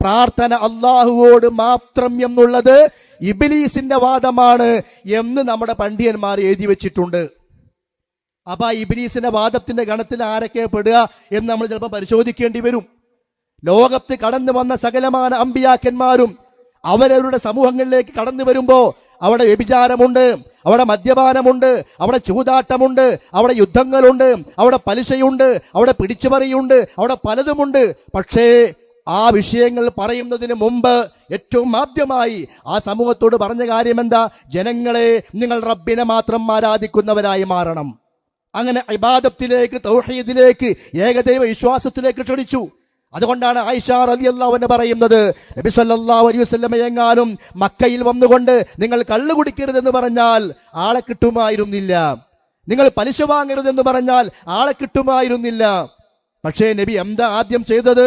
പ്രാർത്ഥന അള്ളാഹുവോട് മാത്രം എന്നുള്ളത് ഇബിലീസിന്റെ വാദമാണ് എന്ന് നമ്മുടെ പണ്ഡിയന്മാർ എഴുതി വെച്ചിട്ടുണ്ട്. അപ്പൊ ആ ഇബിലീസിന്റെ വാദത്തിന്റെ ഗണത്തിൽ ആരൊക്കെ പെടുക എന്ന് നമ്മൾ ചിലപ്പോൾ പരിശോധിക്കേണ്ടി വരും. ലോകത്ത് കടന്നു വന്ന സകലമാന അമ്പിയാക്കന്മാരും അവരവരുടെ സമൂഹങ്ങളിലേക്ക് കടന്നു വരുമ്പോ അവിടെ വ്യഭിചാരമുണ്ട് അവിടെ മദ്യപാനമുണ്ട് അവിടെ ചൂതാട്ടമുണ്ട് അവിടെ യുദ്ധങ്ങളുണ്ട് അവിടെ പലിശയുണ്ട് അവിടെ പിടിച്ചുപറിയുണ്ട് അവിടെ പലതുമുണ്ട്. പക്ഷേ ആ വിഷയങ്ങൾ പറയുന്നതിന് മുമ്പ് ഏറ്റവും ആദ്യമായി ആ സമൂഹത്തോട് പറഞ്ഞ കാര്യം എന്താ ജനങ്ങളെ നിങ്ങൾ റബ്ബിനെ മാത്രം ആരാധിക്കുന്നവരായി മാറണം. അങ്ങനെ ഇബാദത്തിലേക്ക് തൗഹീദിലേക്ക് ഏകദൈവ വിശ്വാസത്തിലേക്ക് ക്ഷണിച്ചു. അതുകൊണ്ടാണ് ആയിഷ റളിയല്ലാഹു അൻഹ പറയുന്നത് നബി സല്ലാ അലൈഹി വസല്ലം എങ്ങാനും മക്കയിൽ വന്നുകൊണ്ട് നിങ്ങൾ കള്ളു കുടിക്കരുതെന്ന് പറഞ്ഞാൽ ആളെ കിട്ടുമായിരുന്നില്ല. നിങ്ങൾ പലിശ വാങ്ങരുതെന്ന് പറഞ്ഞാൽ ആളെ കിട്ടുമായിരുന്നില്ല. പക്ഷേ നബി എന്താ ആദ്യം ചെയ്തത്?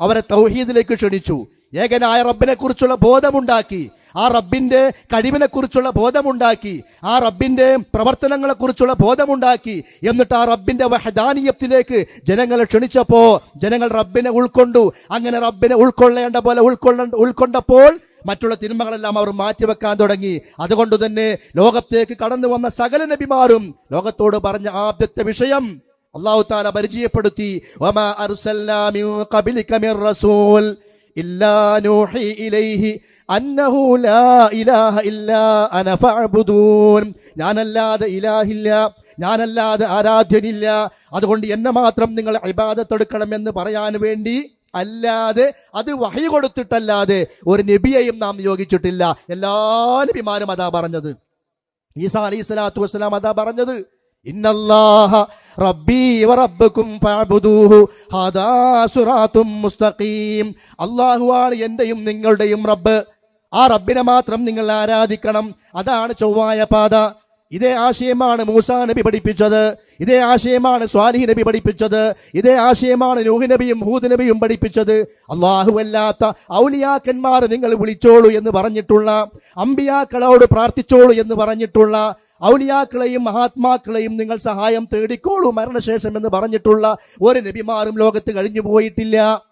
അവരെ തൗഹീദിലേക്ക് ക്ഷണിച്ചു. ഏകനായ റബ്ബിനെ കുറിച്ചുള്ള ബോധമുണ്ടാക്കി ആ റബ്ബിന്റെ കഴിവിനെ കുറിച്ചുള്ള ബോധമുണ്ടാക്കി ആ റബ്ബിന്റെ പ്രവർത്തനങ്ങളെ കുറിച്ചുള്ള ബോധമുണ്ടാക്കി എന്നിട്ട് ആ റബ്ബിന്റെ വഹദാനീയത്തിലേക്ക് ജനങ്ങളെ ക്ഷണിച്ചപ്പോ ജനങ്ങൾ റബ്ബിനെ ഉൾക്കൊണ്ടു. അങ്ങനെ റബ്ബിനെ ഉൾക്കൊള്ളേണ്ട പോലെ ഉൾക്കൊള്ള ഉൾക്കൊണ്ടപ്പോൾ മറ്റുള്ള തിന്മകളെല്ലാം അവർ മാറ്റിവെക്കാൻ തുടങ്ങി. അതുകൊണ്ട് തന്നെ ലോകത്തേക്ക് കടന്നു വന്ന സകല നബിമാരും ലോകത്തോട് പറഞ്ഞ ആദ്യത്തെ വിഷയം അള്ളാഹു താല പരിചയപ്പെടുത്തി ഞാനല്ലാതെ ഇലാഹില്ല ഞാനല്ലാതെ ആരാധ്യനില്ല. അതുകൊണ്ട് എന്നെ മാത്രം നിങ്ങൾ ഇബാദത്തെടുക്കണം എന്ന് പറയാൻ വേണ്ടി അല്ലാതെ അത് വഹി കൊടുത്തിട്ടല്ലാതെ ഒരു നബിയെയും നാം നിയോഗിച്ചിട്ടില്ല. എല്ലാ നബിമാരും അതാ പറഞ്ഞത്. ഈസാ അലൈഹി സ്വലാത്തു വസ്സലാം അതാ പറഞ്ഞത് ഇന്നല്ലാഹ മുസ്തഖീം. അല്ലാഹുവാണ് എന്റെയും നിങ്ങളുടെയും റബ്ബ്. ആ റബ്ബിനെ മാത്രം നിങ്ങൾ ആരാധിക്കണം. അതാണ് ചൊവ്വായ പാത. ഇതേ ആശയമാണ് മൂസാ നബി പഠിപ്പിച്ചത്. ഇതേ ആശയമാണ് സ്വാലിഹി നബി പഠിപ്പിച്ചത്. ഇതേ ആശയമാണ് നൂഹി നബിയും ഹൂദ് നബിയും പഠിപ്പിച്ചത്. അള്ളാഹു അല്ലാത്ത ഔലിയാക്കന്മാർ നിങ്ങൾ വിളിച്ചോളൂ എന്ന് പറഞ്ഞിട്ടുള്ള അമ്പിയാക്കളോട് പ്രാർത്ഥിച്ചോളൂ എന്ന് പറഞ്ഞിട്ടുള്ള ഔലിയാക്കളെയും മഹാത്മാക്കളെയും നിങ്ങൾ സഹായം തേടിക്കോളൂ മരണശേഷം എന്ന് പറഞ്ഞിട്ടുള്ള ഒരു നബിമാരും ലോകത്ത് കഴിഞ്ഞു പോയിട്ടില്ല.